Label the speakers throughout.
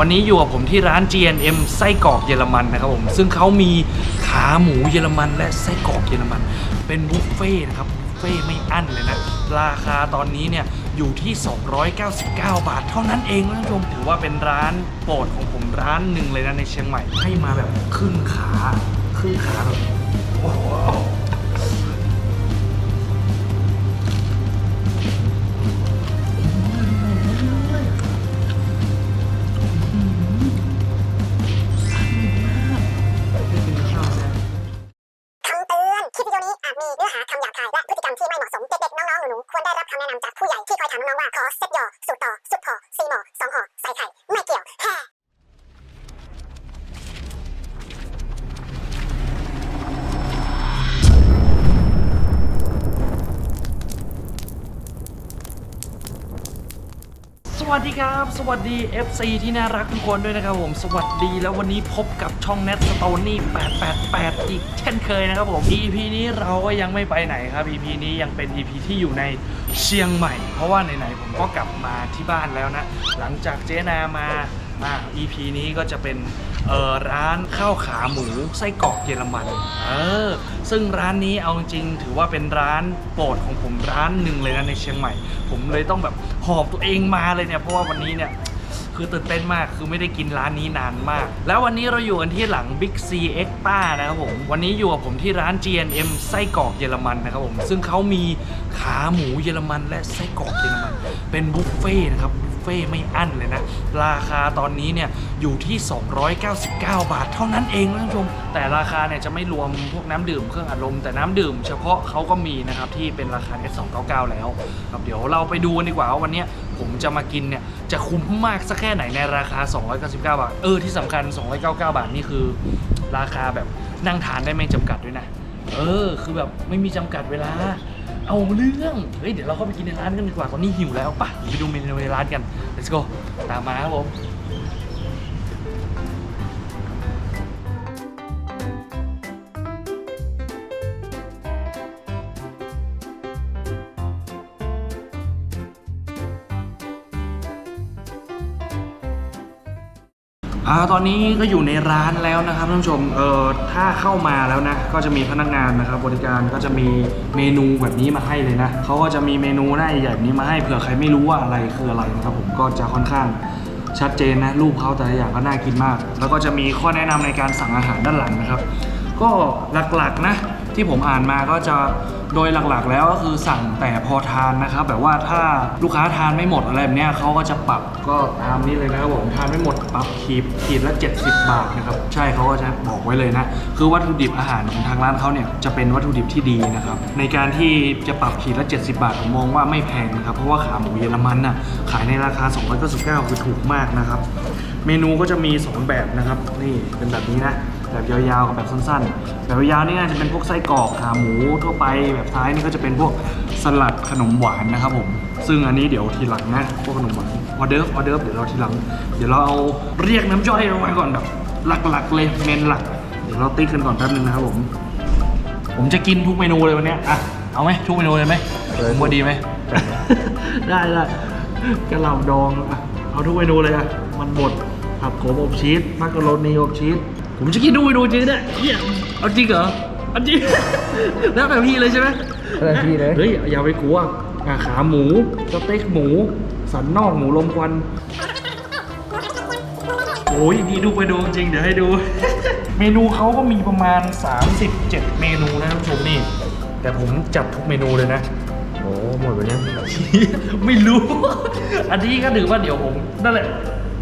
Speaker 1: วันนี้อยู่กับผมที่ร้าน GNM ไส้กรอกเยอรมันนะครับผม ซึ่งเขามีขาหมูเยอรมันและไส้กรอกเยอรมัน เป็นบุฟเฟ่ต์นะครับ บุฟเฟ่ต์ไม่อั้นเลยนะ ราคาตอนนี้เนี่ยอยู่ที่ 299 บาท เท่านั้นเองนะท่านผู้ชมถือว่าเป็นร้านโปรดของผมร้านหนึ่งเลยนะในเชียงใหม่ ให้มาแบบครึ่งขา ครึ่งขาแบบว้าว
Speaker 2: วัสดีครับ สวั
Speaker 1: สดี FC ที่น่ารักทุกคนด้วยนะครับผม สวัสดีแล้ววันนี้พบกับช่อง Net Stone นี่888 อีกเช่นเคยนะครับผม EP นี้เราก็ยังไม่ไปไหนครับ EP นี้ยังเป็น EP ที่อยู่ในเชียงใหม่ เพราะว่าไหนๆผมก็กลับมาที่บ้านแล้วนะ หลังจากเจนามามา EP นี้ก็จะเป็น เอ่อร้านข้าวขาหมูไส้กรอกเยอรมันเออซึ่งร้านนี้เอาจริงถือว่าเป็นร้านโปรดของผมร้านหนึ่งเลยนะในเชียงใหม่ ผมเลยต้องแบบหอบตัวเองมาเลยเนี่ยเพราะว่าวันนี้เนี่ยคือตื่นเต้นมากคือไม่ได้กินร้านนี้นานมาก แล้ววันนี้เราอยู่กันที่หลัง Big C X ป้านะครับผม วันนี้อยู่กับผมที่ร้าน GNM ไส้กรอกเยอรมันนะครับผม ซึ่งเขามีขาหมูเยอรมันและไส้กรอกเยอรมัน เป็นบุฟเฟ่นะครับบุฟ เฟ่ไม่อั้นเลยนะ ราคาตอนนี้เนี่ยอยู่ที่ 299 บาท เท่านั้นเองนะท่านผู้ชม แต่ราคาเนี่ยจะไม่รวมพวกน้ำดื่มเครื่องอัดลมแต่น้ำดื่มเฉพาะเขาก็มีนะครับที่เป็นราคา S299 แล้วครับเดี๋ยวเราไปดูกันดีกว่าว่าวันนี้ผมจะมากินเนี่ยจะคุ้มมากสักแค่ไหนในราคา 299 บาท เออที่สำคัญ 299 บาทนี่คือ ราคาแบบนั่งทานได้ไม่จำกัดด้วยนะ เออ คือแบบไม่มีจำกัดเวลา เอาเรื่องเฮ้ยเดี๋ยวเราเข้าไปกินในร้านกันดีกว่าตอนนี้หิวแล้วไปะไปดูเมนูในร้านกัน let's go ตามมาครับผม อ่าตอนนี้ก็อยู่ในร้านแล้วนะครับท่านผู้ชมเอ่อถ้าเข้ามาแล้วนะ ก็จะมีพนักงานนะครับ บริการก็จะมีเมนูแบบนี้มาให้เลยนะเขาก็จะมีเมนูหน้าใหญ่แบบนี้มาให้เผื่อใครไม่รู้ว่าอะไรคืออะไรนะครับผมก็จะค่อนข้างชัดเจนนะรูปเขาแต่ละอย่างก็น่ากินมาก แล้วก็จะมีข้อแนะนำในการสั่งอาหารด้านหลังนะครับ ก็หลักๆนะ ที่ผมอ่านมาก็จะโดยหลักๆ แล้วก็คือสั่งแต่พอทานนะครับแบบว่าถ้าลูกค้าทานไม่หมดอะไรแบบเนี้ยเขาก็จะปรับก็ตามนี้เลยนะครับผมทานไม่หมดปรับขีดขีดละ 70 บาทนะครับใช่เขาก็จะบอกไว้เลยนะคือวัตถุดิบอาหารของทางร้านเขาเนี่ยจะเป็นวัตถุดิบที่ดีนะครับในการที่จะปรับขีดละ 70 บาทผมมองว่าไม่แพงนะครับเพราะว่าขาหมูเยอรมันน่ะขายในราคา 299คือถูกมากนะครับ เมนูก็จะมี 2 แบบนะครับ นี่เป็นแบบนี้นะ แบบยาวๆกับแบบสั้นๆ แบบยาวๆนี่น่าจะเป็นพวกไส้กรอกขาหมูทั่วไปแบบซ้ายนี่ก็จะเป็นพวกสลัดขนมหวานนะครับผม ซึ่งอันนี้เดี๋ยวทีหลังนะพวกขนมหวานออเดิร์ฟออเดิร์ฟเดี๋ยวเราทีหลัง เดี๋ยวเราเอาเรียกน้ำย่อยลงมาก่อนแบบหลักๆเลยเมนหลัก เดี๋ยวเราติ๊กกันก่อนแป๊บนึงนะครับผม ผมจะกินทุกเมนูเลยวันเนี้ยอะเอาไหมทุกเมนูเลยไหมผมว่าดีไหมได้ได้กระหล่ำดองอะเอาทุกเมนูเลยอะมันบดผักโขมอบชีสมักกะโรนีอบชีส ผมจะกินทุกเมนูจริงเนี่ยเฮียเอาจริงเหรอเอาจริง แล้วแต่พี่เลยใช่ไหม
Speaker 3: แล้วแต่พี่เลย
Speaker 1: เฮ้ยอย่าไปกลัวอะขาหมูสเต็กหมู สันนอกหมูลมควันโอ้ยนี่ดูไปดูจริงเดี๋ยวให้ดู เมนูเขาก็มีประมาณ 37 เมนูนะท่านผู้ชมนี่ แต่ผมจัดทุกเมนูเลยนะ
Speaker 3: โอ้หมดไปยัง
Speaker 1: ไม่รู้ อันนี้ก็ถือว่าเดี๋ยวผมนั่นแหละ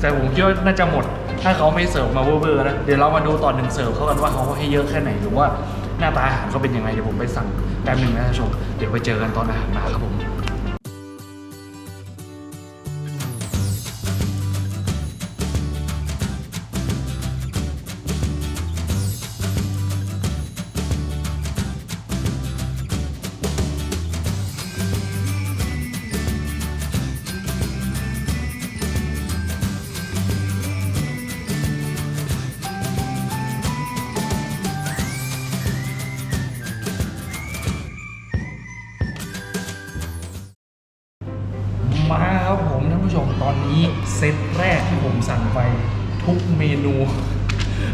Speaker 1: แต่ผมคิดว่าน่าจะหมด ถ้าเขาไม่เสิร์ฟมาเวอร์ๆนะเดี๋ยวเรามาดูตอนหนึ่งเสิร์ฟเขากันว่าเขาให้เยอะแค่ไหนหรือว่าหน้าตาอาหารเขาเป็นยังไงเดี๋ยวผมไปสั่งแป๊บหนึ่งนะท่านผู้ชมเดี๋ยวไปเจอกันตอนอาหารมาครับผม นู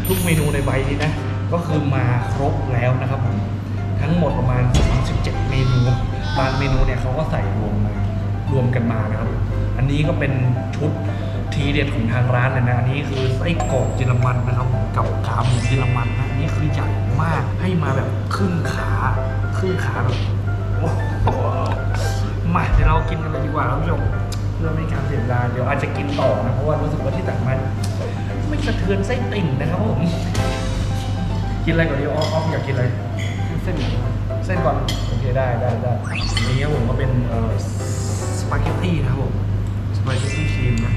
Speaker 1: ทุกเมนูในใบนี้นะ ก็คือมาครบแล้วนะครับผมทั้งหมดประมาณ 37 เมนูบางเมนูเนี่ยเขาก็ใส่รวมมารวมกันมานะครับ อันนี้ก็เป็นชุดทีเด็ดของทางร้านเลยนะ อันนี้คือไส้กรอกเยอรมันนะครับกับขาหมูเยอรมันนะอันนี้คือใหญ่มากให้มาแบบครึ่งขาครึ่งขาแบบโอ้โหมาเดี๋ยวเรากินกันเลยดีกว่าท่านผู้ชมเพื่อไม่ให้การเสียเวลาเดี๋ยวอาจจะกินต่อนะเพราะว่ารู้สึกว่าที่ตักมัน สะเทือนไส้ติ่งนะครับผม กินอะไรก่อนดีออฟออฟอยากกินอะไร
Speaker 3: เส้นหมี่
Speaker 1: เส้นก่อน โอเคได้ได้ได้อันนี้ผมก็เป็นสปาเกตตี้นะครับผม สปาเกตตี้ครีมนะ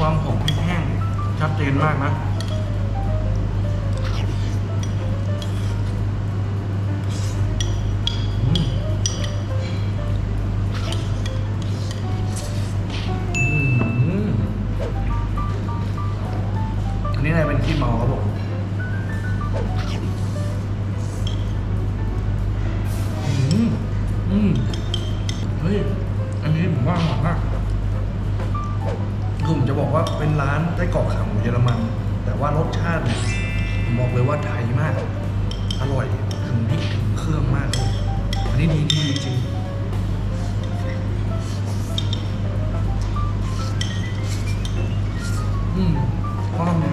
Speaker 1: ความหอมแห้งชัดเจนมากนะ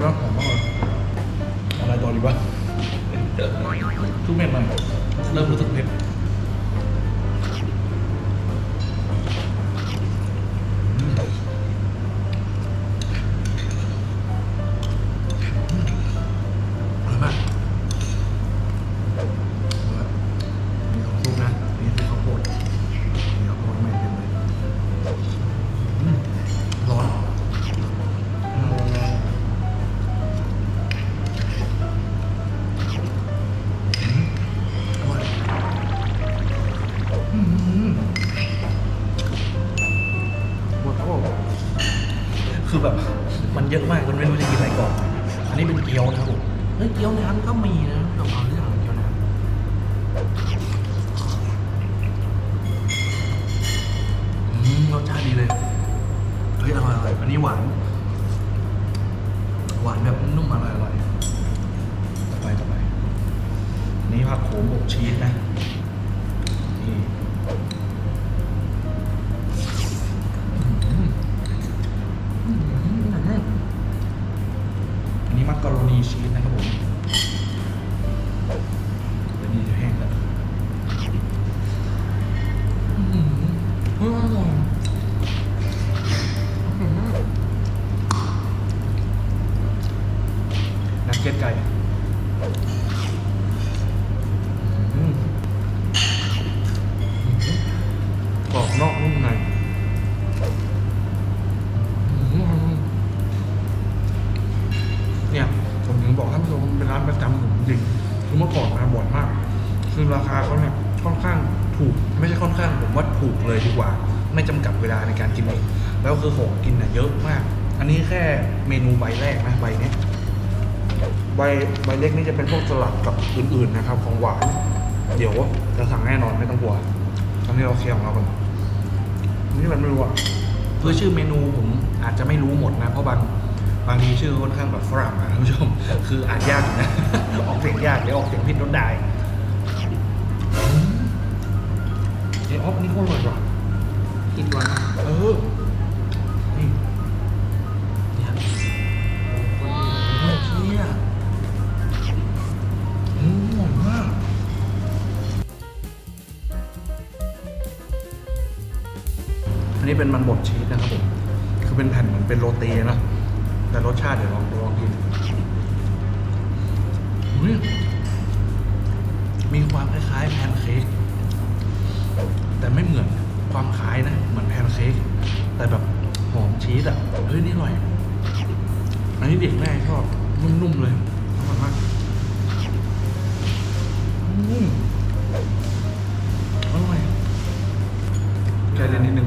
Speaker 1: ข้าวมันแล้วหอมมากเลยอะไรต่อดีวะทุกเม็ดมันเริ่มรู้สึกเผ็ด นนี้หวาน หวานแบบนุ่มอร่อยอร่อยต่อไปต่อไป นี่ผักโขมอบชีสนะ นี่ ว่าถูกเลยดีกว่า ไม่จำกัดเวลาในการกินเองแล้วคือของกินน่ะเยอะมาก อันนี้แค่เมนูใบแรกนะใบเนี้ยใบใบเล็กนี่จะเป็นพวกสลัดกับอื่นๆนะครับ ของหวาน เดี๋ยวจะสั่งแน่นอนไม่ต้องกลัวตอนนี้เราเคลียร์ของเราก่อนนี่มันไม่รู้อะคือชื่อเมนูผมอาจจะไม่รู้หมดนะ เพราะบางบางทีชื่อค่อนข้างแบบฝรั่งนะท่านผู้ชม คืออ่านยากอยู่นะ ออกเสียงยากเดี๋ยวออกเสียงผิดโดนด่ อ๋อนี่ก็อร่อยว่ะ
Speaker 3: กินก่อนนะ
Speaker 1: เออนี่นี่ยรันนี้เป็นมันบดชีสนะครับผมคือเป็นแผ่นเหมือนเป็นโรตีนะแต่รสชาติเดี๋ยวลองลองกินมีความคล้ายๆแพนเค้ก แต่ไม่เหมือนความคล้ายนะ เหมือนแพนเค้กแต่แบบหอมชีสอะเฮ้ยนี่อร่อย อันนี้เด็กแม่ชอบนุ่มๆเลยอร่อยมากอืมอร่อยแค่
Speaker 3: เล่
Speaker 1: นนิดนึง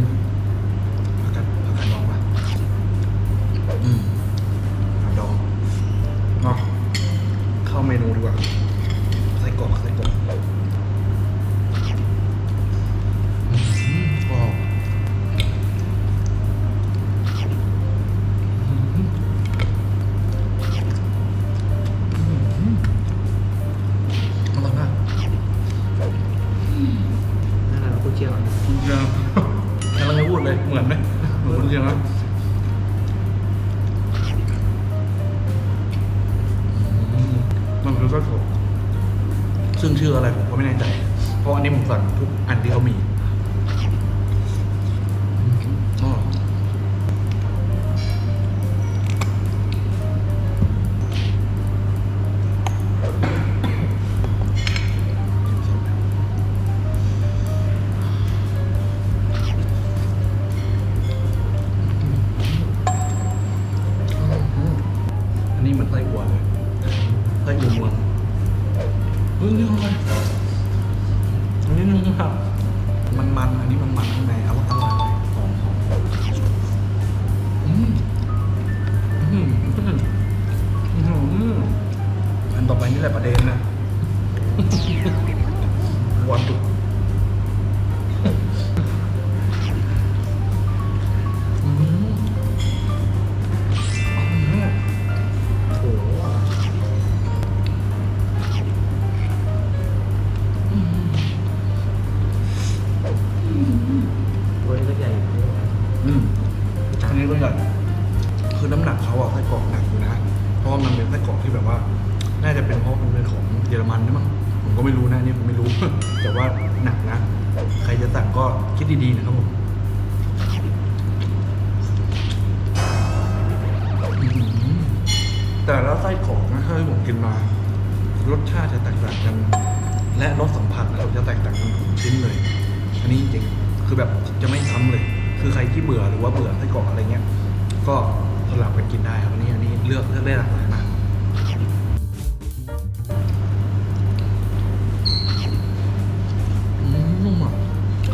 Speaker 1: ซึ่งชื่ออะไรผมก็ไม่แน่ใจ เพราะอันนี้ผมสั่งทุกอันที่เขามี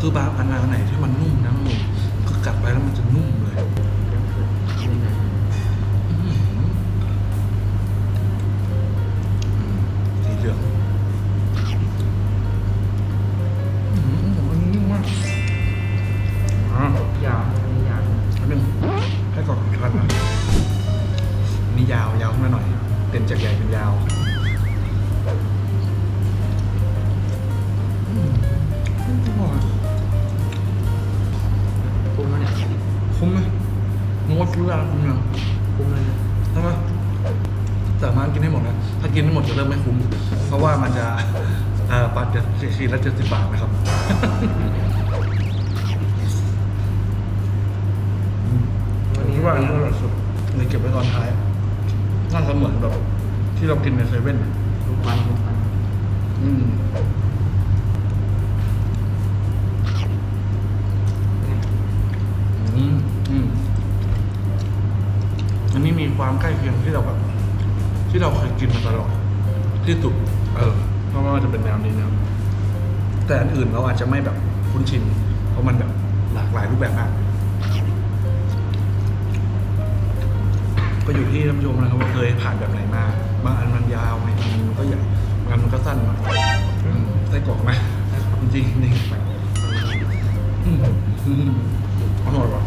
Speaker 1: คือบางอันไหนที่มันนุ่มนะมันก็กัดไปแล้วมันจะนุ่มเลย เร
Speaker 3: ที่เรา
Speaker 1: กินในเซเว่นทุกวันทุกวันอื
Speaker 3: ม
Speaker 1: อันนี้มีความใกล้เคียงที่เราแบบที่เราเคยกินมาตลอดที่ตุกเออเพราะว่าจะเป็นแนวนี้นะแต่อันอื่นเราอาจจะไม่แบบคุ้นชินเพราะมันแบบหลากหลายรูปแบบมาก ก็อยู่ที่ท่านผู้ชมนะครับว่าเคยผ่านแบบไหนมาบางอันมันยาวบางอันมันก็ใหญ่บางอันมันก็สั้นหน่อไส้กรอกไหมจริงจริงจงไปอือืมอร่อยว่ะ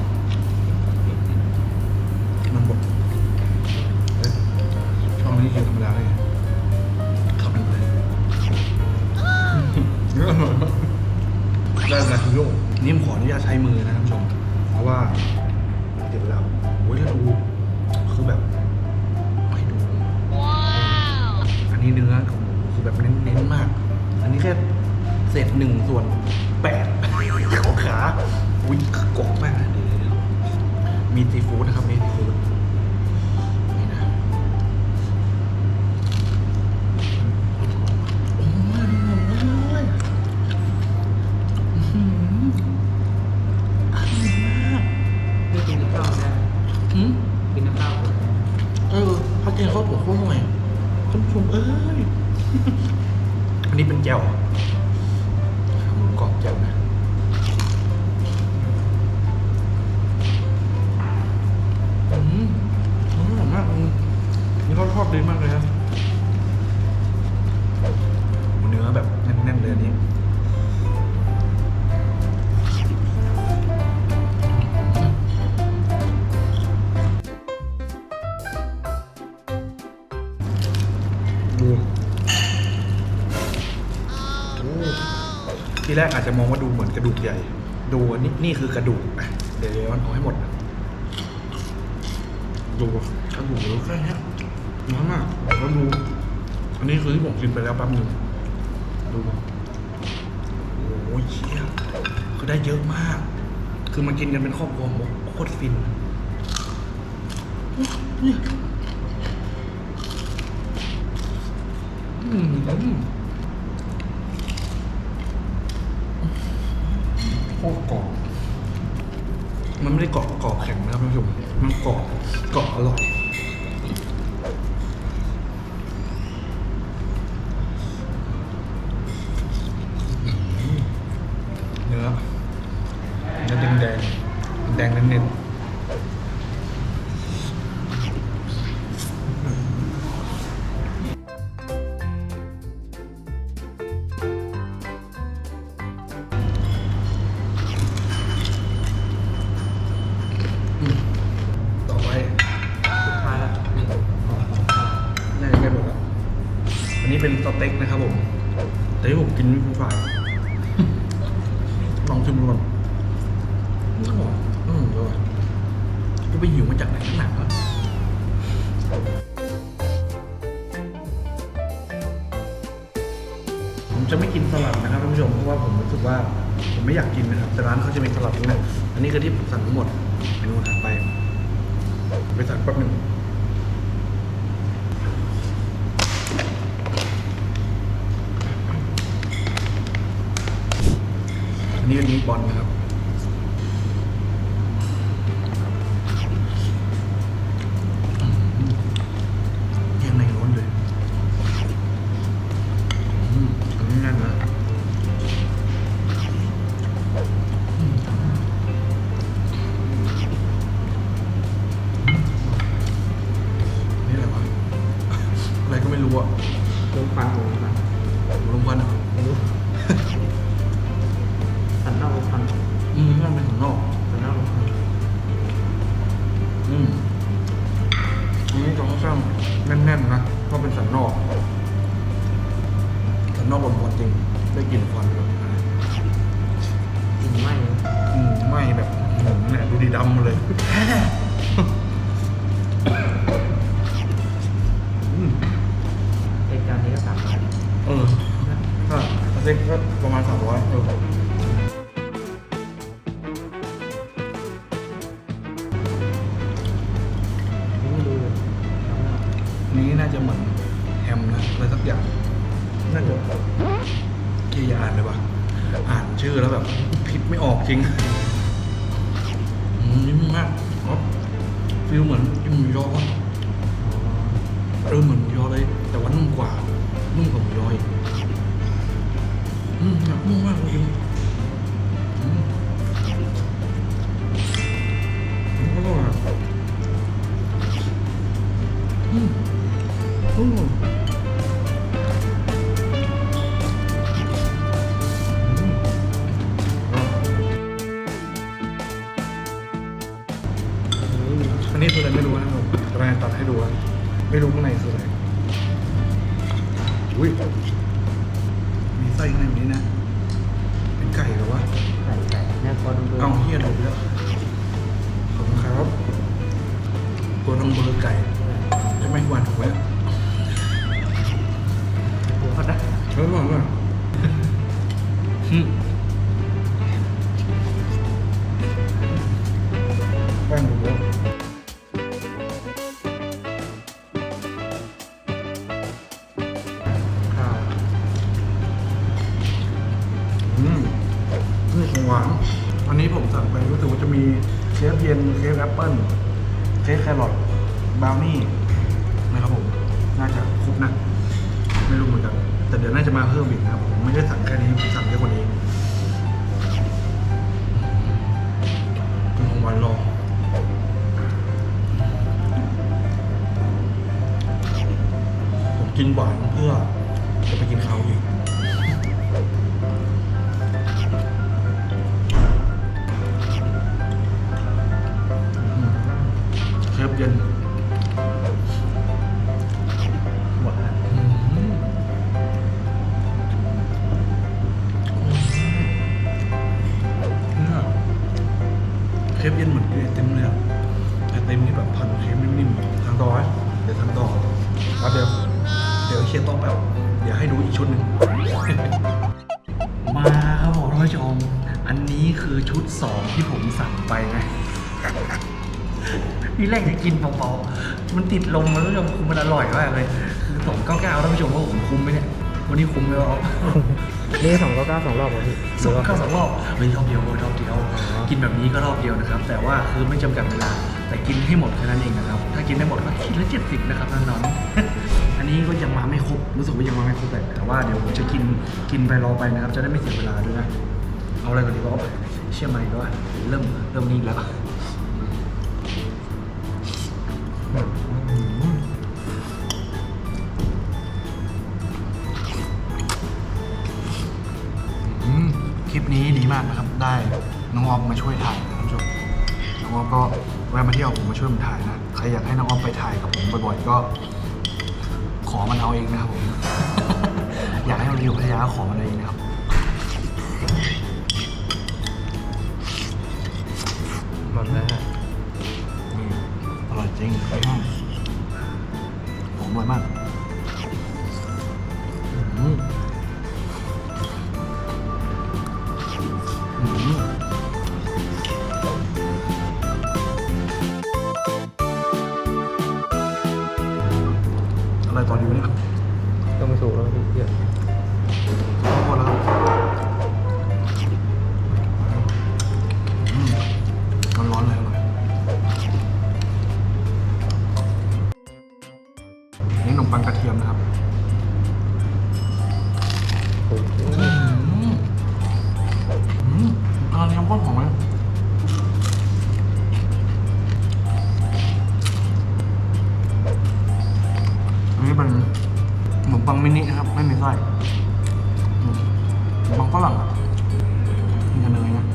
Speaker 1: มันบดอ๊ช่องนี้กินธรรมดาได้ไงขับไปเลยอร่อยมากได้นะคุณโยกนิ่มขออนุญาตใช้มือนะครับผู้ชมเพราะว่า แรกอาจจะมองว่าดูเหมือนกระดูกใหญ่ ดูนี่นี่คือกระดูกเดี๋ยวมันเอาให้หมด ดูกระดูกเยอะแค่นี้น้อะากแล้วดู อันนี้คือที่ผมกินไปแล้วแป๊บหนึ่งดูโอ้ยเชี่ยคือได้เยอะมาก คือมากินกันเป็นครอบครัวโคตรฟินอืมอืม โคตกรอบมันไม่ได้กรอบกรอบแข็งนะครับท่านผู้ชมมันกรอบกรอบอร่อย นี่นมีบอลนะครับ ดีดำเลยันนี้คืออะไรไม่รู้
Speaker 3: นะ
Speaker 1: ครับจะ
Speaker 3: ไป
Speaker 1: ตัดให้ดูว่าไม่รู้ข้างในคืออะไรอุ้ยมีไส้ข้างในแนี้นะ เป็นไก่หรอวะ
Speaker 3: ไก่ไก่แน่คอดูดู
Speaker 1: เอาเฮียดูแล้วขอบคุณครับตัวน้องเบอร์ไก่ใช่ไหมวันถูกไหม
Speaker 3: ปวเขาได้
Speaker 1: ไมอบอกว่าอื นะ ไม่รู้เหมือนกัน แต่เดี๋ยวน่าจะมาเพิ่มอีกนะครับ ผมไม่ได้สั่งแค่นี้ผมสั่ง
Speaker 3: นี่แรกจะกินเบาๆมันติดลมมันก็ยังคุมมันอร่อยมากเลยคือสองเก้าเก้าท่านผู้ชมว่าผมคุ้มไหมเนี่ยวันนี้คุ้มไหมวะ
Speaker 4: นี่สองเก้าเก้าสองรอบเหรอพี่
Speaker 3: สองเข้าสองรอบเฮ้ยรอบเดียวเว้ยรอบเดียว กินแบบนี้ก็รอบเดียวนะครับ แต่ว่าคือไม่จำกัดเวลา แต่กินให้หมดแค่นั้นเองนะครับ ถ้ากินได้หมดก็คิดละเจ็ดสิบนะครับน้องๆ
Speaker 1: อันนี้ก็ยังมาไม่ครบ รู้สึกว่ายังมาไม่ครบเลยแต่ว่าเดี๋ยวผมจะกินกินไปรอไปนะครับ จะได้ไม่เสียเวลาด้วยนะ เอาอะไรก่อนดีก็เชื่อไหมก็ว่าเริ่มเริ่มนิ่งแล้ว มากนะครับ ได้น้องออมมาช่วยถ่ายนะท่านผู้ชมน้องออมก็แวะมาเที่ยวผมมาช่วยผมถ่ายนะ ใครอยากให้น้องออมไปถ่ายกับผมบ่อยๆก็ ขอมันเอาเองนะครับผม อยากให้มันอยู่พัทยาขอมันเอาเองนะครับ
Speaker 4: หมดแล้ว
Speaker 1: ม่มีไส้อืมขนมปังฝรั่งอะกินกันเลยนะ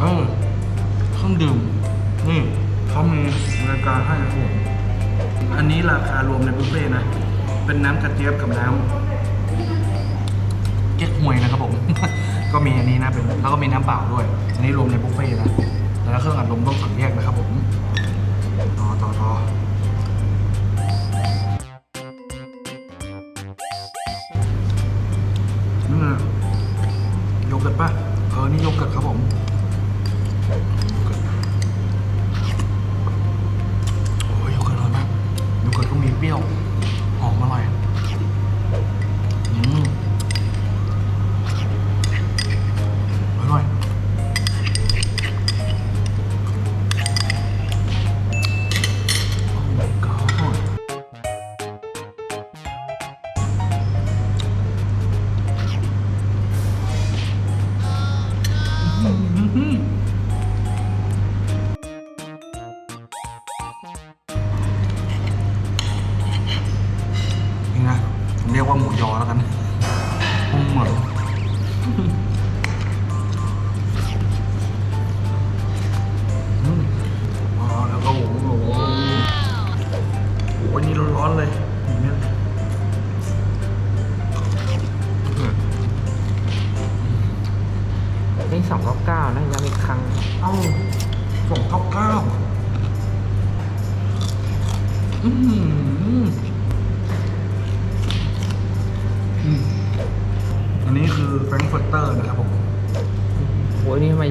Speaker 1: เออเครื่องดื่ม นี่เขามีรายการให้นะผมอันนี้ราคารวมในบุฟเฟ่ต์นะ เป็นน้ำกระเจี๊ยบกับน้ำเก๊กฮวยนะครับผม ก็มีอันนี้นะเป็นแล้วก็มีน้ำเปล่าด้วย อันนี้รวมในบุฟเฟ่ต์นะแต่ละเครื่องอัดลมต้องสั่งแยกนะครับผม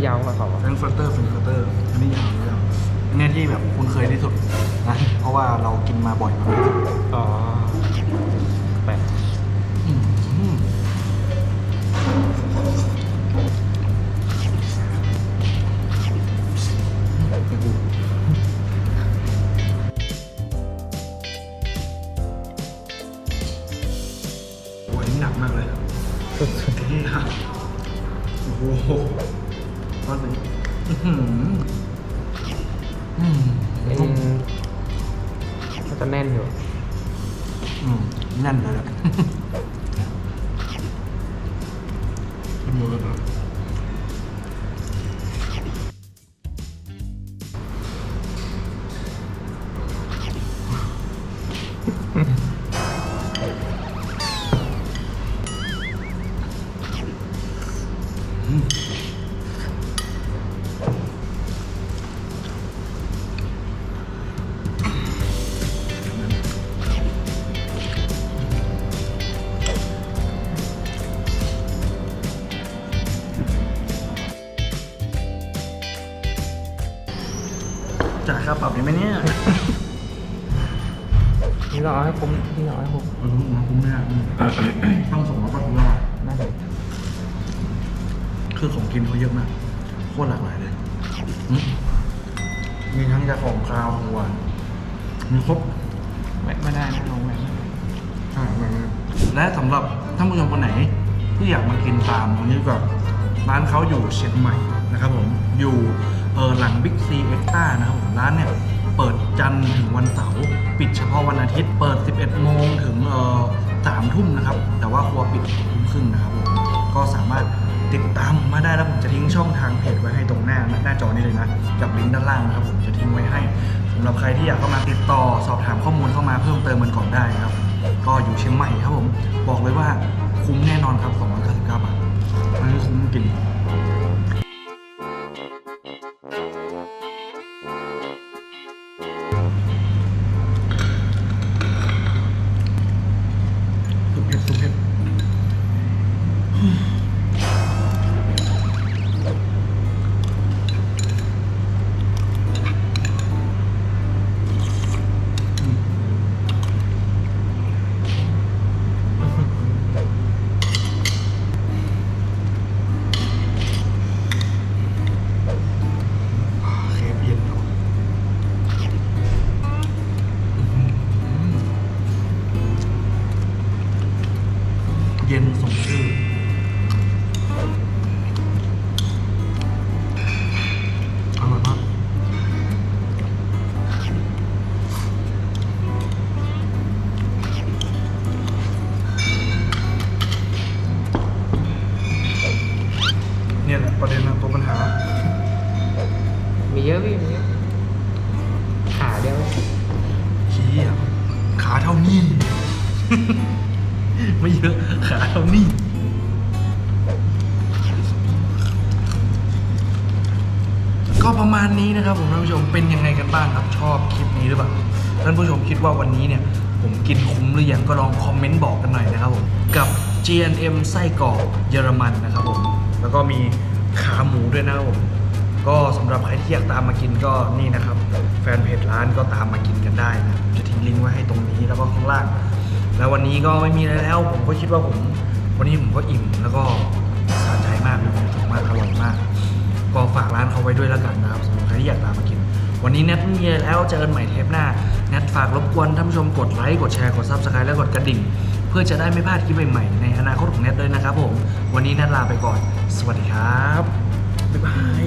Speaker 1: ยาวกว่าเขา
Speaker 4: อะ
Speaker 1: แฟรงก์เฟิร์เตอร์แฟรงก์เฟิร์เตอร์อันนี้ยาวอันนี้ยาวอันเนี้ยที่แบบคุณเคยที่สุดนะเพราะว่าเรากินมาบ่อยมากที่สุด
Speaker 4: อ๋อแปลก
Speaker 1: เชียงใหม่นะครับผมอยู่หลังบิ๊กซีเอ็กต้านะครับผมร้านเนี่ยเปิดจันทร์ถึงวันเสาร์ปิดเฉพาะวันอาทิตย์เปิด 11 โมงถึงสามทุ่มนะครับ แต่ว่าครัวปิดทุ่มครึ่งนะครับผมก็สามารถติดตามมาได้แล้วผมจะทิ้งช่องทางเพจไว้ให้ตรงหน้าหน้าจอนี้เลยนะกับลิงก์ด้านล่างนะครับผมจะทิ้งไว้ให้สำหรับใครที่อยากเข้ามาติดต่อสอบถามข้อมูลเข้ามาเพิ่มเติมมันก่อนได้นะครับ ก็อยู่เชียงใหม่ครับผมบอกเลยว่าคุ้มแน่นอนครับ299บาทอันคุ้มจริง GNM ไส้กรอกเยอรมันนะครับผม แล้วก็มีขาหมูด้วยนะครับผม ก็สำหรับใครที่อยากตามมากินก็นี่นะครับ แฟนเพจร้านก็ตามมากินกันได้นะจะทิ้งลิงก์ไว้ให้ตรงนี้แล้วก็ข้างล่าง แล้ววันนี้ก็ไม่มีอะไรแล้ว ผมก็คิดว่าผม วันนี้ผมก็อิ่มแล้วก็สะใจมากมีความสุขมากอร่อยมาก ก็ฝากร้านเขาไว้ด้วยแล้วกันนะครับสำหรับใครที่อยากตามมากินวันนี้แนทไม่มีแล้วเจอกันใหม่เทปหน้าแนทฝากรบกวนท่านผู้ชมกดไลค์ กดแชร์ กดซับสไครต์และกดกระดิ่ง เพื่อจะได้ไม่พลาดคลิปใหม่ๆในอนาคตของแนทด้วยนะครับผม วันนี้นัดลาไปก่อน สวัสดีครับ บ๊ายบาย